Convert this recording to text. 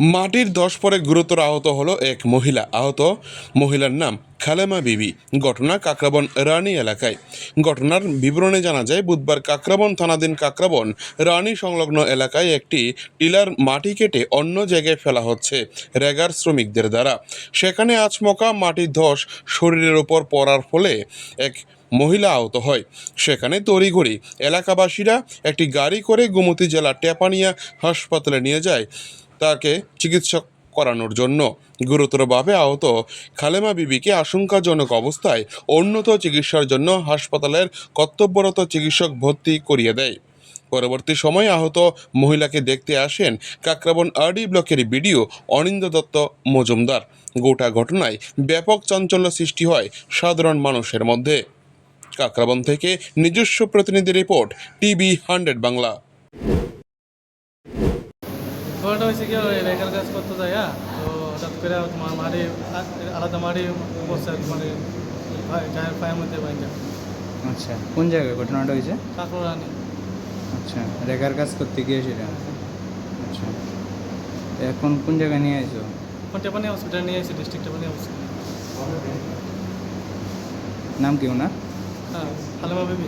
মাটির দশ পরে গুরুতর আহত হলো এক মহিলা। আহত মহিলার নাম খালেমা বিবি। ঘটনা কাকরাবন রানী এলাকায়। ঘটনার বিবরণে জানা যায়, বুধবার কাকরাবন থানাধীন কাকরাবন রানী সংলগ্ন এলাকায় একটি টিলার মাটি কেটে অন্য জায়গায় ফেলা হচ্ছে রেগার শ্রমিকদের দ্বারা। সেখানে আচমকা মাটির ধস শরীরের ওপর পড়ার ফলে এক মহিলা আহত হয়। সেখানে তড়িঘড়ি এলাকাবাসীরা একটি গাড়ি করে গোমতী জেলার টেপানিয়া হাসপাতালে নিয়ে যায় তাকে চিকিৎসক করানোর জন্য। গুরুতরভাবে আহত খালেমা বিবিকে আশঙ্কাজনক অবস্থায় উন্নত চিকিৎসার জন্য হাসপাতালের কর্তব্যরত চিকিৎসক ভর্তি করিয়ে দেয়। পরবর্তী সময়ে আহত মহিলাকে দেখতে আসেন কাকরাবন আরডি ব্লকের বিডিও অনিন্দ দত্ত মজুমদার। গোটা ঘটনায় ব্যাপক চাঞ্চল্য সৃষ্টি হয় সাধারণ মানুষের মধ্যে। কাকরাবন থেকে নিজস্ব প্রতিনিধি রিপোর্ট টিভি হান্ড্রেড বাংলা। ঘটনাটা হয়েছে কি কাজ করতে যায় হ্যাঁ? তো হঠাৎ করে তোমার আ- আলাদা মানে গায়ের পায়ের মধ্যে আচ্ছা কোন জায়গায় ঘটনাটা হয়েছে? আচ্ছা রেখার কাজ করতে গিয়েছিলেন আচ্ছা এখন কোন জায়গায় নিয়ে আইছো? কোন টেপানি হসপিটাল নিয়ে এসেছি ডিস্ট্রিক্ট টেপানি হসপিটাল নাম কি ওনার? হ্যাঁ হালেমা বেবি